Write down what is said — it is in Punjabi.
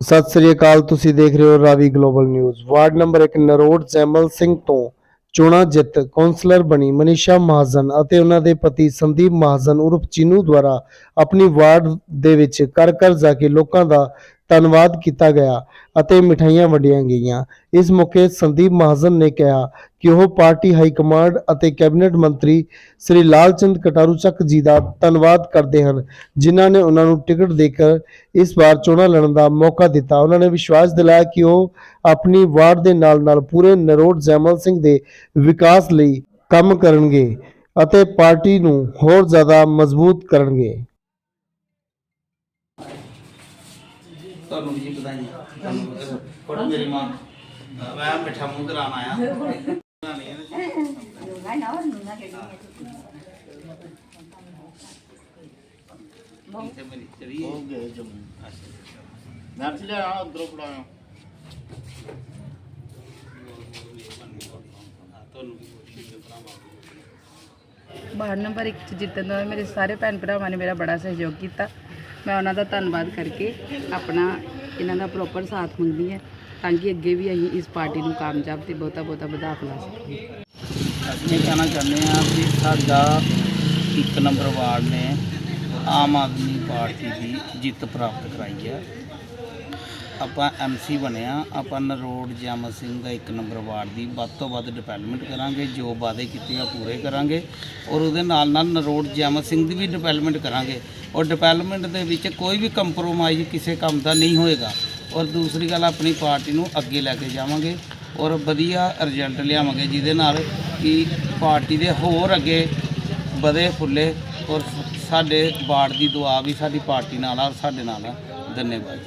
ਸਤਿ ਸ੍ਰੀ ਅਕਾਲ, ਤੁਸੀਂ ਦੇਖ ਰਹੇ ਹੋ Ravi global news ward number 1 Narod Jaimal Singh ਤੋਂ ਚੋਣਾਂ ਜਿੱਤ ਕੌਂਸਲਰ ਬਣੀ ਮਨੀਸ਼ਾ ਮਹਾਜਨ ਅਤੇ ਉਹਨਾਂ ਦੇ ਪਤੀ ਸੰਦੀਪ ਮਹਾਜਨ ਉਰਫ ਚੀਨੂ ਦੁਆਰਾ ਆਪਣੀ ਵਾਰਡ ਦੇ ਵਿੱਚ ਕਰ ਕਰ ਜਾ ਕੇ ਲੋਕਾਂ ਦਾ ਧੰਨਵਾਦ ਕੀਤਾ ਗਿਆ ਅਤੇ ਮਠਾਈਆਂ ਵੰਡੀਆਂ ਗਈਆਂ। ਇਸ ਮੌਕੇ ਸੰਦੀਪ ਮਹਾਜਨ ਨੇ ਕਿਹਾ ਕਿ ਉਹ ਪਾਰਟੀ ਹਾਈ ਕਮਾਂਡ ਅਤੇ ਕੈਬਨਿਟ ਮੰਤਰੀ ਸ੍ਰੀ ਲਾਲਚੰਦ ਕਟਾਰੂ ਚੱਕ ਜੀ ਦਾ ਧੰਨਵਾਦ ਕਰਦੇ ਹਨ, ਜਿਨ੍ਹਾਂ ਨੇ ਉਹਨਾਂ ਨੂੰ ਟਿਕਟ ਦੇ ਕੇ ਇਸ ਵਾਰ ਚੋਣਾਂ ਲੜਨ ਦਾ ਮੌਕਾ ਦਿੱਤਾ। ਉਹਨਾਂ ਨੇ ਵਿਸ਼ਵਾਸ ਦਿਲਾਇਆ ਕਿ ਉਹ ਆਪਣੀ ਵਾਰਡ ਦੇ ਨਾਲ-ਨਾਲ ਪੂਰੇ ਨਰੋਡ ਜੈਮਲ ਸਿੰਘ ਦੇ ਵਿਕਾਸ ਲਈ ਕੰਮ ਕਰਨਗੇ ਅਤੇ ਪਾਰਟੀ ਨੂੰ ਹੋਰ ਜ਼ਿਆਦਾ ਮਜ਼ਬੂਤ ਕਰਨਗੇ। ਤੁਹਾਨੂੰ ਜੀ ਵਧਾਈ ਤੁਹਾਨੂੰ ਫੋਟੋ ਮੇਰੀ ਮਾਂ। ਮੈਂ ਮਿੱਠਾ ਮੂੰਹ ਕਰਾਉਣ ਆਇਆ ਹੋ ਗਏ ਜੰਮੂ ਮੈਂ ਤੇ ਲਿਆ ਉਧਰੋਂ ਫੜਾਇਆ ਵਾਰਡ ਨੰਬਰ 1 ਚ ਜਿੱਤਣ ਦਾ ਮੇਰੇ ਸਾਰੇ ਭੈਣ ਭਰਾਵਾਂ ਨੇ ਮੇਰਾ ਬੜਾ ਸਹਿਯੋਗ ਕੀਤਾ। ਮੈਂ ਉਹਨਾਂ ਦਾ ਧੰਨਵਾਦ ਕਰਕੇ ਆਪਣਾ ਇਹਨਾਂ ਦਾ ਪ੍ਰੋਪਰ ਸਾਥ ਮੰਗਦੀ ਹਾਂ ਤਾਂ ਕਿ ਅੱਗੇ ਵੀ ਅਸੀਂ ਇਸ ਪਾਰਟੀ ਨੂੰ ਕਾਮਯਾਬ ਤੇ ਬਹੁਤਾ ਬਹੁਤਾ ਵਧਾ ਲਾ ਸਕੀਏ। ਅਸੀਂ ਇਹ ਕਹਿਣਾ ਚਾਹੁੰਦੇ ਹਾਂ ਕਿ ਸਾਡਾ ਇੱਕ ਨੰਬਰ ਵਾਰਡ ਨੇ ਆਮ ਆਦਮੀ ਪਾਰਟੀ ਦੀ ਜਿੱਤ ਪ੍ਰਾਪਤ ਕਰਾਈ ਹੈ। ਆਪਾਂ ਐਮਸੀ ਬਣਿਆ, ਆਪਾਂ ਨਰੋੜ ਜਮ ਸਿੰਘ ਦਾ ਇੱਕ ਨੰਬਰ ਵਾਰਡ ਦੀ ਵੱਧ ਤੋਂ ਵੱਧ ਡਿਵੈਲਪਮੈਂਟ ਕਰਾਂਗੇ, ਜੋ ਵਾਅਦੇ ਕੀਤੇ ਆ ਪੂਰੇ ਕਰਾਂਗੇ ਔਰ ਉਹਦੇ ਨਾਲ ਨਾਲ ਨਰੋਡ ਜਮ ਸਿੰਘ ਦੀ ਵੀ ਡਿਵੈਲਪਮੈਂਟ ਕਰਾਂਗੇ ਔਰ ਡਿਵੈਲਪਮੈਂਟ ਦੇ ਵਿੱਚ ਕੋਈ ਵੀ ਕੰਪਰੋਮਾਈਜ਼ ਕਿਸੇ ਕੰਮ ਦਾ ਨਹੀਂ ਹੋਏਗਾ ਔਰ ਦੂਸਰੀ ਗੱਲ, ਆਪਣੀ ਪਾਰਟੀ ਨੂੰ ਅੱਗੇ ਲੈ ਕੇ ਜਾਵਾਂਗੇ ਔਰ ਵਧੀਆ ਰਿਜ਼ਲਟ ਲਿਆਵਾਂਗੇ ਜਿਹਦੇ ਨਾਲ ਕਿ ਪਾਰਟੀ ਦੇ ਹੋਰ ਅੱਗੇ ਵਧੇ ਫੁੱਲੇ ਔਰ ਸਾਡੇ ਬਾੜ ਦੀ ਦੁਆ ਵੀ ਸਾਡੀ ਪਾਰਟੀ ਨਾਲ ਆ ਔਰ ਸਾਡੇ ਨਾਲ ਆ। ਧੰਨਵਾਦ